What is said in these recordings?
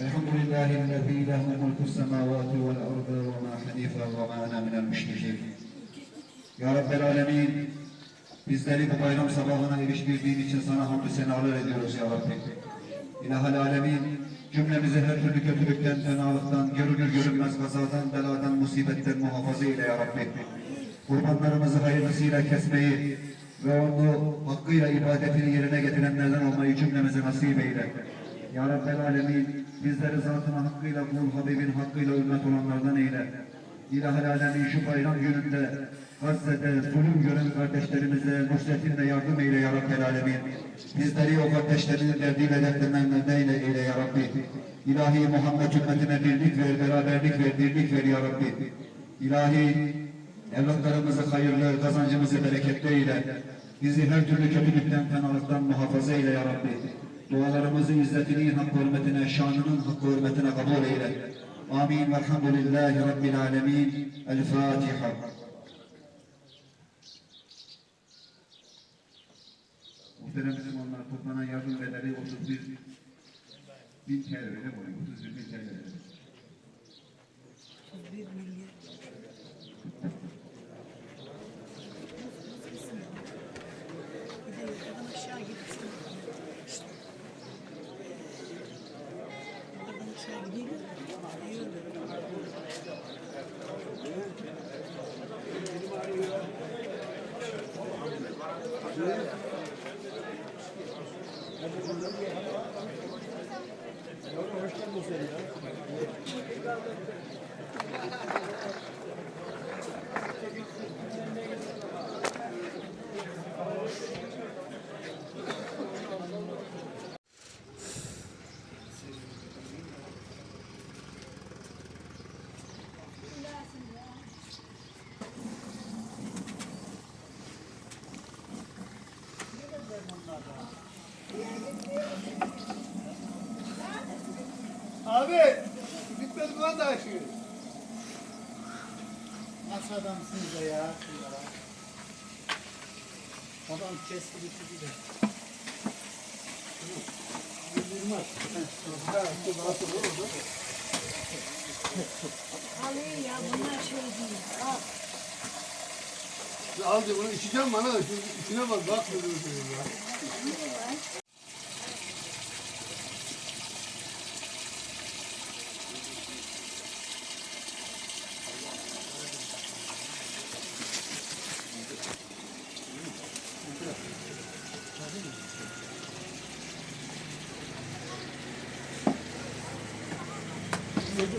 الحمد لله الذي له ملك السماوات والأرض وما حنيف وما أنا من gelmiştir. Ya Rabbel Alemin, bizleri bu bayram sabahına eriştirdiğin için sana hamdü senalar ediyoruz Ya Rabbi. İlahal Alemin, cümlemizi her türlü kötülükten, fenalıktan, görülür görünmez kazadan, beladan, musibetten muhafaza eyle Ya Rabbi. Kurbanlarımızı hayırlısıyla kesmeyi ve onu hakkıyla ibadetini yerine getirenlerden olmayı cümlemize nasip eyle. Ya Rabbel Alemin, bizleri zatına hakkıyla kul, Habibin hakkıyla ümmet olanlardan eyle. İlahel Alemin şu bayram gününde Gazze'de zulüm gören kardeşlerimize nusretinle yardım eyle ya Rabbel Alemin. Bizleri o kardeşlerinin derdiyle dertlerinden eyle, eyle ya Rabbi. İlahi Muhammed ümmetine birlik ver, beraberlik ver, dirlik ver ya Rabbi. İlahi evlatlarımızı hayırlı, kazancımızı bereketli eyle. Bizi her türlü kötülükten, fenalıktan muhafaza eyle ya Rabbi. Dualarımızı izzetinin hakkı hürmetine, şanının hakkı hürmetine kabul eyle. Amin. Velhamdülillahi Rabbil alemin. El Fatiha. Muhterem Müslümanlar toplanan yardım bedeli 31 bin TL öyle mi oluyor? 31 bin TL. 31 milyon. Abi bitmedi lan daha işi? Nasıl adamsınız da ya? Adam kesti bitirdi de. Mu? Alayım ya bunlar şey değil. Al. Al diyor bunu içeceğim bana da şimdi içine bak bak ne diyorsun ya.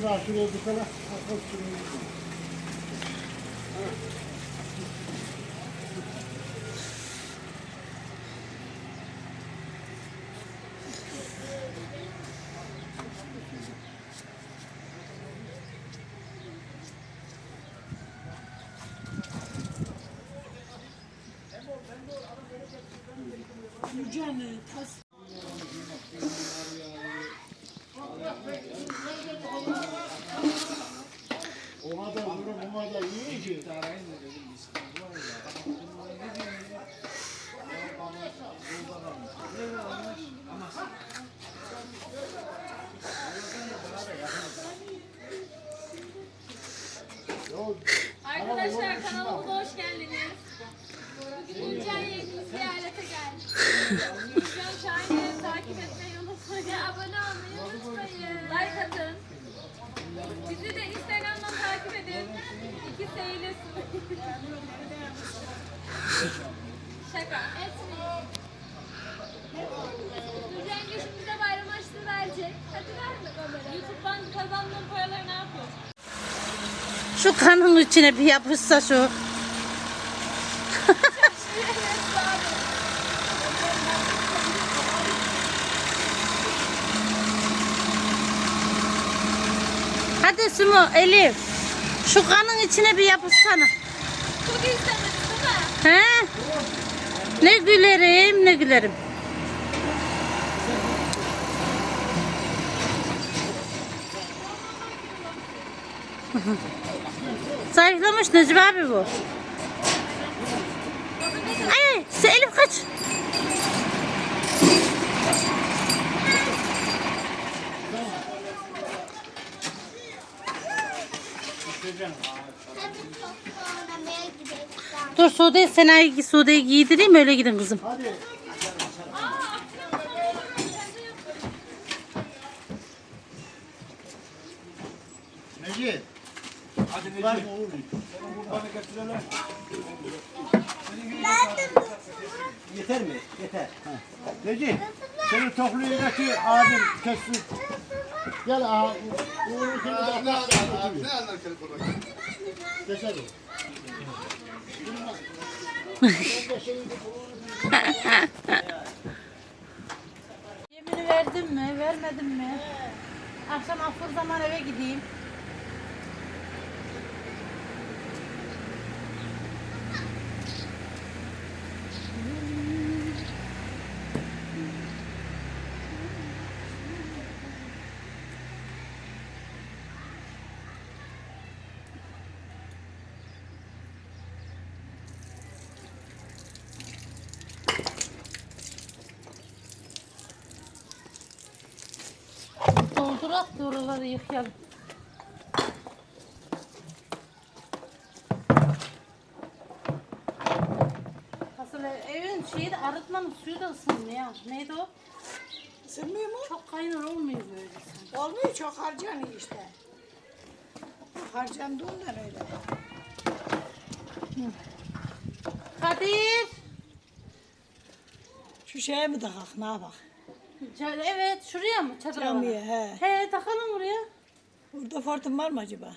Var şuraya tane. Akıl şuraya. Yüceni, tas. Şaka etmeyin. Ülker geçimize bayram açlığı. Hadi verme kamera. Youtube'dan kazandığın paraları ne yapıyorsun? Şu kanın içine bir yapışsa şu. Hadi Sumo Elif. Şu kanın içine bir yapışsana. Çok izlemedin değil mi? He? Ne gülerim ne gülerim. Zayıflamış Necip abi bu. Ay, ay, Elif kaç. Dur Sude'yi Sena'yı Sude'yi giydireyim öyle gidin kızım. Necip. Hadi Necip. Var mı oğlum? Yeter mi? Yeter. Necip. Seni toplayacak abim kessin. Gel abi. Uğur'un seni de atlar. Ne anlarken kurban? Geç hadi. Yemini verdim mi, vermedim mi? Akşam affır zaman eve gideyim. Da oraları yıkayalım. Asıl ev- evin şeyi de arıtmanın suyu da ısınmıyor ya. Neydi o? Sığmıyor mu? Çok kaynar olmuyor böyle sanki. Olmuyor çok harcanıyor işte. Harcandığından öyle. Kadir. Şu şeye mi takak ne yapak? Ca- Evet şuraya mı? Çadıra Camiye he. He takalım buraya. Burada fortun var mı acaba?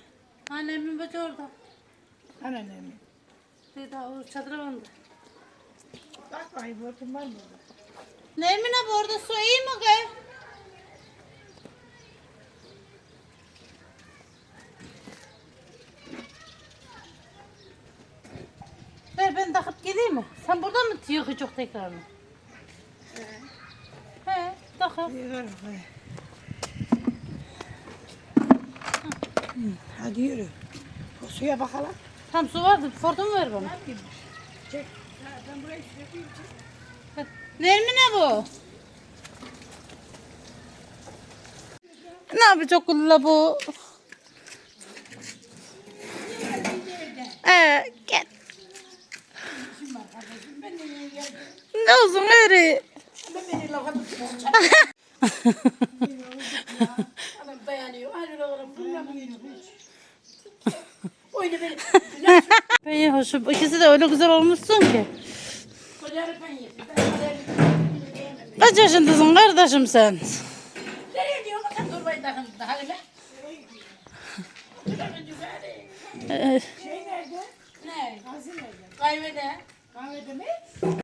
Annemin bacı orada. Anneannem. Dedi o çadıra bandı. Bak bakayım fortun var mı burada? Nermin abi orada su iyi mi kız? Ver ben takıp geleyim mi? Sen burada mı yıkayacak tekrar mı? Hadi yürü. O suya bakalım. Tam su vardı, fortumu ver bana. Çek. Ben burayı süreyim. Hadi. Nermine bu? Ne yapacak kulla bu? Ee, gel. Ne olsun öyle? Adam dayanıyor. Oğlum. Bununla mı? Oyunu hoşum. İkisi de öyle güzel olmuşsun ki. Kaç yaşındasın kardeşim sen? Nereye diyor? Durmayın daha. Daha öyle. Ee, Şey nerede? ne? Nerede? Kaybede. Kahvede mi?